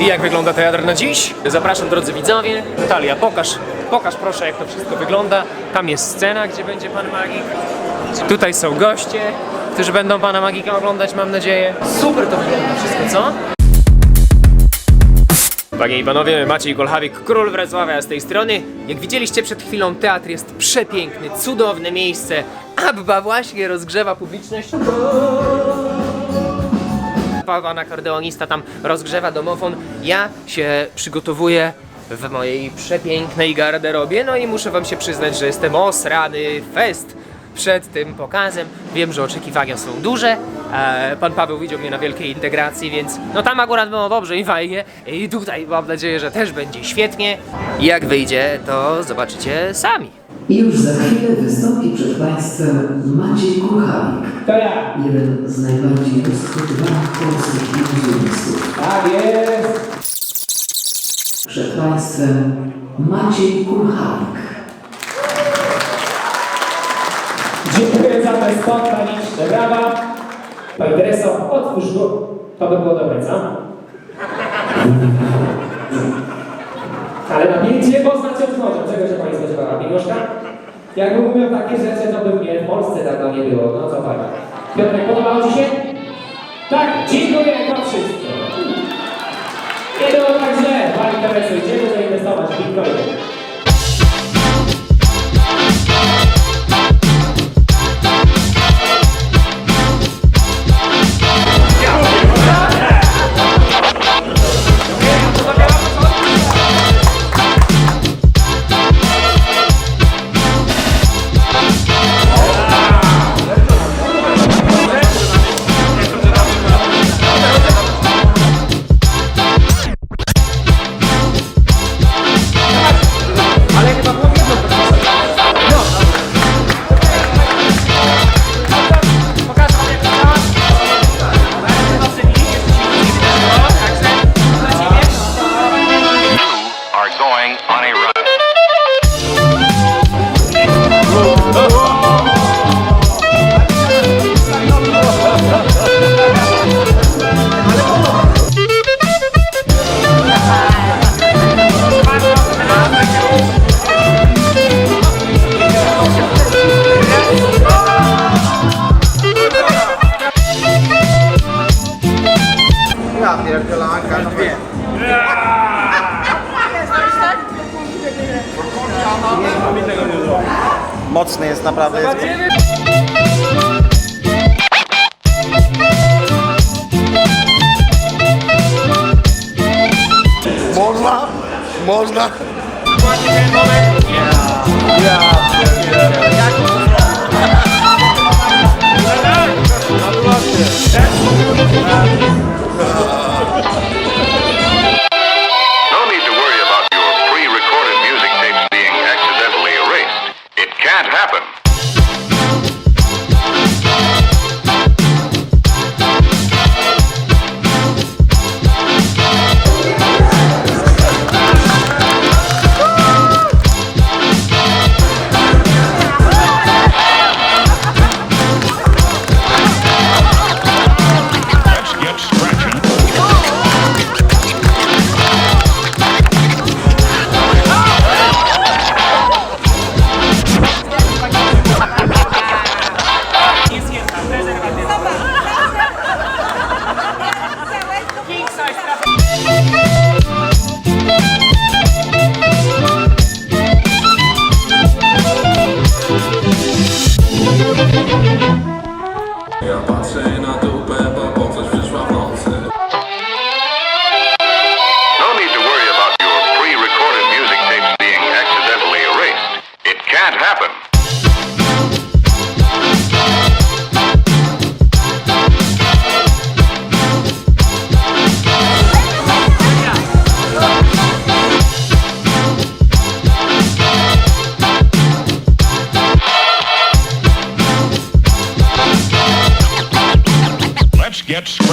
I jak wygląda teatr na dziś? Zapraszam drodzy widzowie. Talia, pokaż, pokaż proszę jak to wszystko wygląda. Tam jest scena, gdzie będzie pan magik. Tutaj są goście, którzy będą pana magika oglądać, mam nadzieję. Super to wygląda wszystko, co? Panie i panowie, Maciej Golchawik, król Wrocławia z tej strony. Jak widzieliście przed chwilą, teatr jest przepiękny, cudowne miejsce. Abba właśnie rozgrzewa publiczność. Pan akordeonista tam rozgrzewa domofon. Ja się przygotowuję w mojej przepięknej garderobie. No i muszę wam się przyznać, że jestem osrany fest przed tym pokazem. Wiem, że oczekiwania są duże. E, Pan Paweł widział mnie na wielkiej integracji, więc no tam akurat było dobrze i fajnie. I tutaj mam nadzieję, że też będzie świetnie. Jak wyjdzie, to zobaczycie sami. I już za chwilę wystąpi przed Państwem Maciej Kuchalik, To ja. jeden z najbardziej rozchwytywanych polskich iluzjonistów. Tak jest. Przed Państwem Maciej Kuchalik. Dziękuję za ten spontaniczne brawa. Pani Tereso, otwórz go. To by było dobre, co? Ale napięcie poznać otworzę. Czego się Pani spodziewała? Miłoszka? Jakby mówią takie rzeczy, to by mnie w Polsce dawno nie było. No co Pani? Piotrek, podobało Ci się? Tak, dziękuję, to wszystko. Nie było tak źle. Pani Tereso, idziemy zainwestować w Bitcoin. Mocny jest naprawdę. Jest Można? Można? Ja patrzę na dupę, bo po coś wyszła w nocy No need to worry about your pre-recorded music tapes being accidentally erased. It can't happen. gets